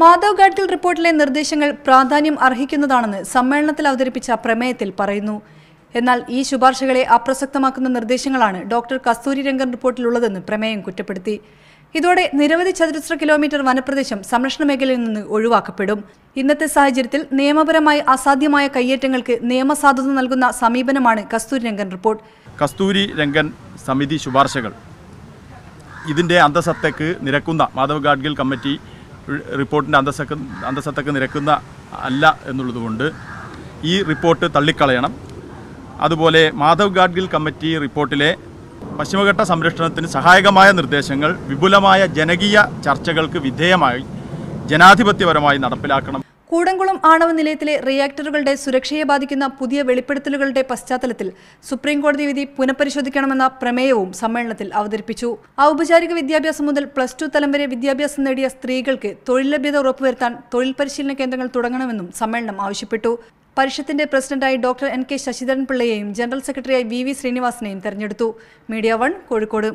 മാധവ് ഗാഡ്ഗിൽ റിപ്പോർട്ടിലെ നിർദ്ദേശങ്ങൾ പ്രാധാന്യം അർഹിക്കുന്നതാണെന്ന് സമ്മേളനത്തിൽ അവതരിപ്പിച്ച പ്രമേയത്തിൽ പറയുന്നു. എന്നാൽ ഈ ശുപാർശകളെ അപ്രസക്തമാക്കുന്ന നിർദ്ദേശങ്ങളാണ് ഡോക്ടർ കസ്തൂരി രംഗൻ റിപ്പോർട്ടിലുള്ളതെന്ന് പ്രമേയം കുറ്റപ്പെടുത്തി. ഇതോടെ നിരവധി ചതുരശ്ര കിലോമീറ്റർ വനപ്രദേശം സംരക്ഷണ മേഖലയിൽ നിന്ന് ഒഴിവാക്കപ്പെടും. ഇന്നത്തെ സാഹചര്യത്തിൽ നിയമപരമായി അസാധ്യമായ കയ്യേറ്റങ്ങൾക്ക് നിയമസാധുത നൽകുന്ന സമീപനമാണ് കസ്തൂരി രംഗൻ റിപ്പോർട്ട്. കസ്തൂരി രംഗൻ സമിതി ശുപാർശകൾ. ഇതിന്റെ അന്തസത്തക്ക് നിരക്കുന്ന മാധവ് ഗാഡ്ഗിൽ കമ്മിറ്റി റിപ്പോർട്ടിന്റെ അന്തസക്ക് അന്തസത്തക്ക് നിരക്കുന്ന അല്ല എന്നുള്ളതുകൊണ്ട് ഈ റിപ്പോർട്ട് തള്ളിക്കളയണം. അതുപോലെ മാധവ് ഗാഡ്ഗിൽ കമ്മിറ്റി റിപ്പോർട്ടിലെ പശ്ചിമഘട്ട സംരക്ഷണത്തിന് സഹായകമായ നിർദ്ദേശങ്ങൾ വിപുലമായ ജനകീയ ചർച്ചകൾക്ക് വിധേയമായി ജനാധിപത്യപരമായി നടപ്പിലാക്കണം. കൂടംകുളം ആണവ നിലയത്തിലെ റിയാക്ടറുകളുടെ സുരക്ഷയെ ബാധിക്കുന്ന പുതിയ വെളിപ്പെടുത്തലുകളുടെ പശ്ചാത്തലത്തിൽ സുപ്രീംകോടതി വിധി പുനഃപരിശോധിക്കണമെന്ന പ്രമേയവും സമ്മേളനത്തിൽ അവതരിപ്പിച്ചു. ഔപചാരിക വിദ്യാഭ്യാസം മുതൽ പ്ലസ് ടു തലം വരെ വിദ്യാഭ്യാസം നേടിയ സ്ത്രീകൾക്ക് തൊഴിൽ ലഭ്യത ഉറപ്പുവരുത്താൻ തൊഴിൽ പരിശീലന കേന്ദ്രങ്ങൾ തുടങ്ങണമെന്നും സമ്മേളനം ആവശ്യപ്പെട്ടു. പരിഷത്തിന്റെ പ്രസിഡന്റായി ഡോക്ടർ എൻ കെ ശശിധരൻ പിള്ളയെയും ജനറൽ സെക്രട്ടറിയായി വി വി ശ്രീനിവാസനെയും തെരഞ്ഞെടുത്തു. Media One Kozhikode.